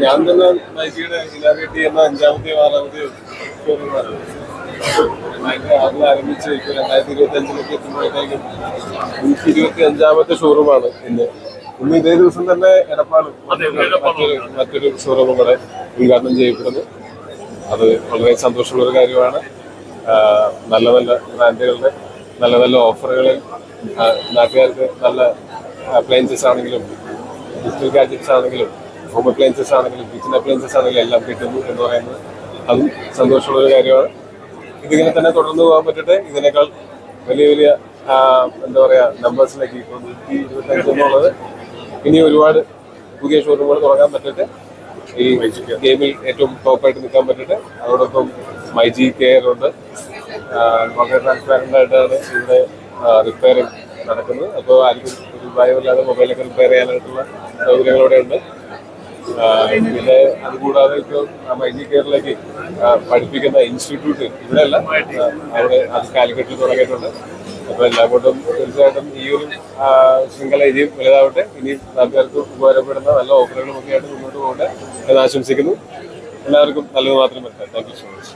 ഞാൻ തന്നെ നൈറ്റിയുടെ ഇനാഗ്രേറ്റ് ചെയ്യുന്ന അഞ്ചാമത്തെ ആറാമത്തെ ഷോറൂമാണ് രണ്ടായിരത്തി ആറിൽ ആരംഭിച്ച് ഇപ്പൊ രണ്ടായിരത്തി ഇരുപത്തി അഞ്ചിലേക്ക് എത്തുമ്പോഴത്തേക്കും നൂറ്റി ഇരുപത്തി അഞ്ചാമത്തെ ഷോറൂമാണ് ഇന്ന്. ഇന്ന് ഇതേ ദിവസം തന്നെ എടപ്പാട് മറ്റൊരു മറ്റൊരു ഷോറൂമും കൂടെ ഉദ്ഘാടനം ചെയ്യപ്പെടുന്നു. അത് വളരെ സന്തോഷമുള്ള ഒരു കാര്യമാണ് നല്ല നല്ല ബ്രാൻഡുകളുടെ നല്ല നല്ല ഓഫറുകളിൽ നാട്ടുകാർക്ക് നല്ല അപ്ലയൻസസ് ആണെങ്കിലും ഡിജിറ്റൽ ഗാഡ്ജറ്റ്സ് ആണെങ്കിലും ഹോം അപ്ലയൻസസ് ആണെങ്കിലും കിച്ചൺ അപ്ലയൻസസ് ആണെങ്കിലും എല്ലാം കിട്ടുന്നു എന്ന് പറയുന്നത് അതും സന്തോഷമുള്ള ഒരു കാര്യമാണ്. ഇതിങ്ങനെ തന്നെ തുടർന്ന് പോകാൻ പറ്റട്ടെ. ഇതിനേക്കാൾ വലിയ വലിയ എന്താ പറയുക നമ്പേഴ്സിലേക്ക് ഇപ്പോൾ നൂറ്റി ഇരുപത്തഞ്ച് എന്നുള്ളത് ഇനി ഒരുപാട് പുതിയ ഷോറൂമുകൾ തുടങ്ങാൻ പറ്റട്ടെ. ഈ ഗെയിമിൽ ഏറ്റവും ടോപ്പായിട്ട് നിൽക്കാൻ പറ്റട്ടെ. അതോടൊപ്പം മൈ ജി കെയർ ഉണ്ട്. വളരെ ട്രാൻസ്പാരന്റ് ആയിട്ടാണ് ഇവിടെ റിപ്പയറിംഗ് നടക്കുന്നത്. അപ്പോൾ ആർക്കും ഭയമില്ലാതെ മൊബൈലൊക്കെ റിപ്പയർ ചെയ്യാനായിട്ടുള്ള സൗകര്യങ്ങളോടെ ഉണ്ട്. പിന്നെ അതുകൂടാതെ ഇപ്പോൾ കെയറിലേക്ക് ആ, പഠിപ്പിക്കുന്ന ഇൻസ്റ്റിറ്റ്യൂട്ട് ഇവിടെയല്ല. അവിടെ അത് കാലിക്കറ്റിൽ തുടങ്ങിയിട്ടുണ്ട്. അപ്പോൾ എല്ലാം കൊണ്ടും തീർച്ചയായിട്ടും ഈ ഒരു ശൃംഖല ഇനിയും വലുതാവട്ടെ. ഇനിയും നാട്ടുകാർക്ക് ഉപകാരപ്പെടുന്ന നല്ല ഓഫറുകളും ഒക്കെ ആയിട്ട് മുന്നോട്ട് പോകട്ടെ എന്ന് ആശംസിക്കുന്നു. എല്ലാവർക്കും നല്ലത് മാത്രം പറ്റാം താങ്ക് യു സോ മച്ച്